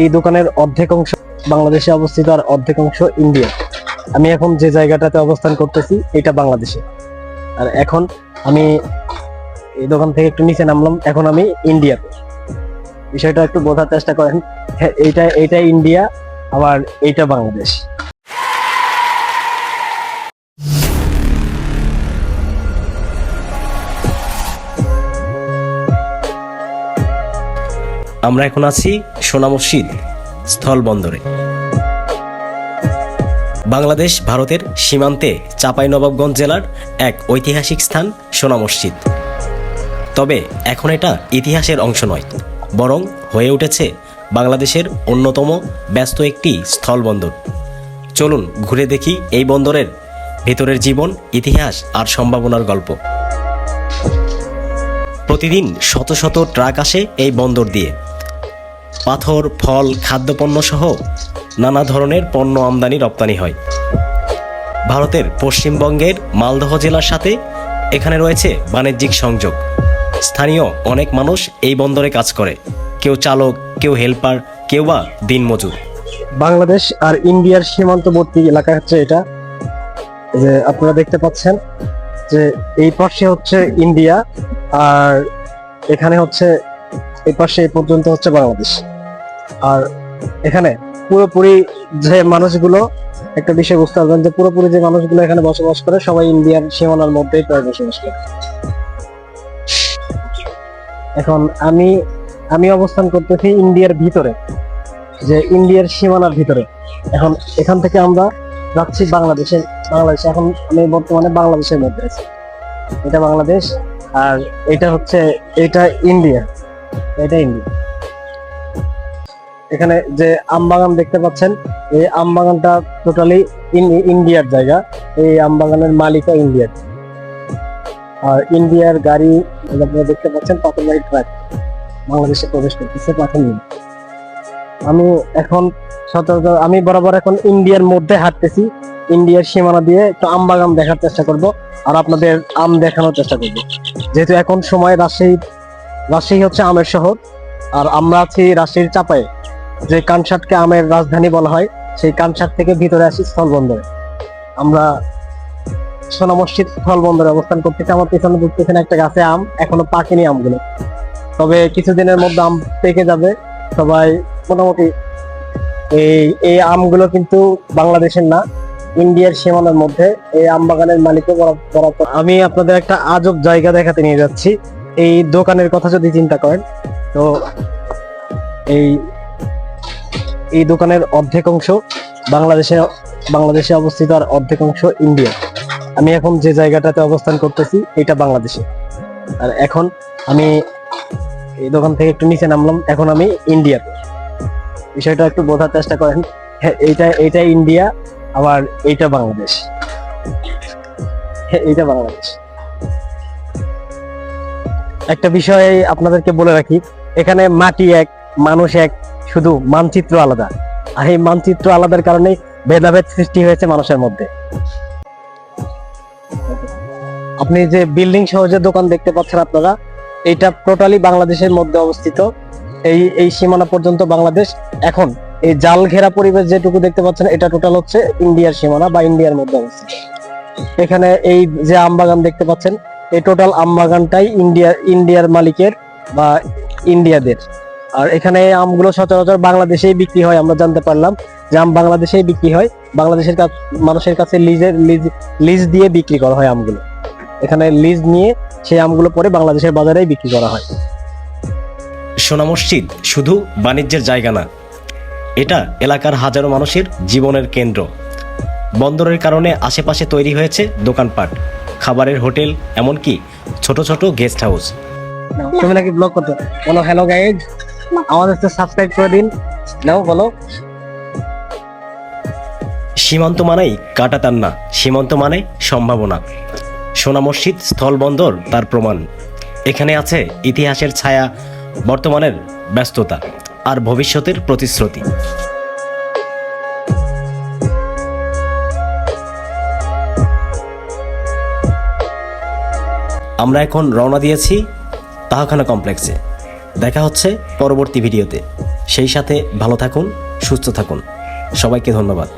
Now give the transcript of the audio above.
এই দোকানের অর্ধেক অংশ বাংলাদেশে অবস্থিত আর অর্ধেক অংশ ইন্ডিয়া। আমি এখন যে জায়গাটাতে অবস্থান করতেছি এটা বাংলাদেশে। আর এখন আমি এই দোকান থেকে একটু নিচে নামলাম এখন আমি ইন্ডিয়াতে। বিষয়টা একটু বোঝার চেষ্টা করেন হ্যাঁ, এইটা এইটা ইন্ডিয়া আবার এইটা বাংলাদেশ। আমরা এখন আছি সোনা মসজিদ স্থল বন্দরে বাংলাদেশ ভারতের সীমান্তে চাঁপাইনবাবগঞ্জ জেলার এক ঐতিহাসিক স্থান সোনা মসজিদ। তবে এখন এটা ইতিহাসের অংশ নয়, বরং হয়ে উঠেছে বাংলাদেশের অন্যতম ব্যস্ত একটি স্থলবন্দর। চলুন ঘুরে দেখি এই বন্দরের ভেতরের জীবন, ইতিহাস আর সম্ভাবনার গল্প। প্রতিদিন শত শত ট্রাক আসে এই বন্দর দিয়ে। পাথর, ফল, খাদ্যপণ্য সহ নানা ধরনের পণ্য আমদানি রপ্তানি হয়। ভারতের পশ্চিমবঙ্গের মালদহ জেলার সাথে এখানে রয়েছে বাণিজ্যিক সংযোগ। স্থানীয় অনেক মানুষ এই বন্দরে কাজ করে। কেউ চালক, কেউ হেল্পার, কেউ বা দিনমজুর। বাংলাদেশ আর ইন্ডিয়ার সীমান্তবর্তী এলাকা হচ্ছে এটা। যে আপনারা দেখতে পাচ্ছেন যে এই পাশে হচ্ছে ইন্ডিয়া আর এখানে হচ্ছে এই পাশে এই পর্যন্ত হচ্ছে বাংলাদেশ। আর এখানে পুরোপুরি যে মানুষগুলো, একটা বিষয় বুঝতে পারবেন যে পুরোপুরি যে মানুষগুলো এখানে বসবাস করে, সবাই ইন্ডিয়ার সীমানার মধ্যেই প্রায় বসবাস করে। এখন আমি আমি অবস্থান করতেছি ইন্ডিয়ার ভিতরে, যে ইন্ডিয়ার সীমানার ভিতরে। এখন এখান থেকে আমরা যাচ্ছি বাংলাদেশে বাংলাদেশে। এখন আমি বর্তমানে বাংলাদেশের মধ্যে আছি। এটা বাংলাদেশ, আর এটা হচ্ছে, এটা ইন্ডিয়া। এটা ইন্ডিয়া এখানে যে আম বাগান দেখতে পাচ্ছেন, এই আম বাগানটা টোটালি ইন্ডিয়ার জায়গা। এই আম বাগানের মালিকও ইন্ডিয়ার। আর ইন্ডিয়ার গাড়ি আপনারা দেখতে পাচ্ছেন পাথর গাড়ি ট্রাক বাংলাদেশে প্রবেশ করতেছে পাথর আমি এখন সচরাচর আমি বরাবর এখন ইন্ডিয়ার মধ্যে হাঁটতেছি। ইন্ডিয়ার সীমানা দিয়ে একটু আম বাগান দেখার চেষ্টা করব, আর আপনাদের আম দেখানোর চেষ্টা করব। যেহেতু এখন সময় রাজশাহী রাজশাহী হচ্ছে আমের শহর, আর আমরা আছি রাজশাহীর চাপায়ে যে কানসাটকে আমের রাজধানী বলা হয়, সেই কানসাট থেকে ভিতরে আসি স্থলবন্দরে। আমরা সোনা মসজিদ স্থলবন্দরে অবস্থান করতেছি, আমার পিছনে দেখতেছেন একটা গাছে আম, এখনও পাকেনি আমগুলো। তবে কিছুদিনের মধ্যে আম পেকে যাবে, সবাই মোটামুটি এই এই আমগুলো কিন্তু বাংলাদেশের না, ইন্ডিয়ার সীমানার মধ্যে, এই আম বাগানের মালিকও আমি আপনাদের একটা আজব জায়গা দেখাতে নিয়ে যাচ্ছি। এই দোকানের কথা যদি চিন্তা করেন তো এই এই দোকানের অর্ধেক অংশ বাংলাদেশে বাংলাদেশে অবস্থিত আর অর্ধেক অংশ ইন্ডিয়া। আমি এখন যে জায়গাটাতে অবস্থান করতেছি এটা বাংলাদেশে। আর এখন আমি এই দোকান থেকে একটু নিচে নামলাম এখন আমি ইন্ডিয়াতে। বিষয়টা একটু বোঝার চেষ্টা করেন হ্যাঁ, এইটা এইটা ইন্ডিয়া আবার এইটা বাংলাদেশ। হ্যাঁ, এইটা বাংলাদেশ। একটা বিষয় আপনাদেরকে বলে রাখি, এখানে মাটি এক, মানুষ এক, শুধু মানচিত্র আলাদা। আর এই মানচিত্র আলাদার কারণে ভেদাভেদ সৃষ্টি হয়েছে মানুষের মধ্যে। আপনি যে বিল্ডিং সহ যে দোকান দেখতে পাচ্ছেন আপনারা এটা টোটালি বাংলাদেশের মধ্যে অবস্থিত। এই এই সীমানা পর্যন্ত বাংলাদেশ। এখন এই জাল ঘেরা পরিবেশ যেটুকু দেখতে পাচ্ছেন, এটা টোটাল হচ্ছে ইন্ডিয়ার সীমানা বা ইন্ডিয়ার মধ্যে অবস্থিত। এখানে এই যে আম বাগান দেখতে পাচ্ছেন এই টোটাল আম বাগানটাই ইন্ডিয়া, ইন্ডিয়ার মালিকের বা ইন্ডিয়াদের। আর এখানে আমগুলো সচরাচর বাংলাদেশেই বিক্রি হয়, আমরা জানতে পারলাম যে আম বাংলাদেশেই বিক্রি হয়। বাংলাদেশের মানুষের কাছে লিজের লিজ লিজ দিয়ে বিক্রি করা হয় আমগুলো। এখানে লিজ নিয়ে সেই আমগুলো পরে বাংলাদেশের বাজারেই বিক্রি করা হয়। সোনা মসজিদ শুধু বাণিজ্যের জায়গা না, এটা এলাকার হাজারো মানুষের জীবনের কেন্দ্র। বন্দরের কারণে আশেপাশে তৈরি হয়েছে দোকানপাট। খাবারের হোটেল এমনকি ছোট ছোট গেস্ট হাউস তুমি নাকি ব্লগ করতে। বলো হ্যালো গাইজ আমাদের তো সাবস্ক্রাইব করে দিন। নাও বলো। সীমান্ত মানেই কাটাতার না সীমান্ত মানে সম্ভাবনা। সোনা মসজিদ স্থলবন্দর তার প্রমাণ। এখানে আছে ইতিহাসের ছায়া বর্তমানের ব্যস্ততা আর ভবিষ্যতের প্রতিশ্রুতি। আমরা এখন রওনা দিয়েছি তাহখানা কমপ্লেক্সে। দেখা হচ্ছে পরবর্তী ভিডিওতে। সেই সাথে ভালো থাকুন, সুস্থ থাকুন। সবাইকে ধন্যবাদ।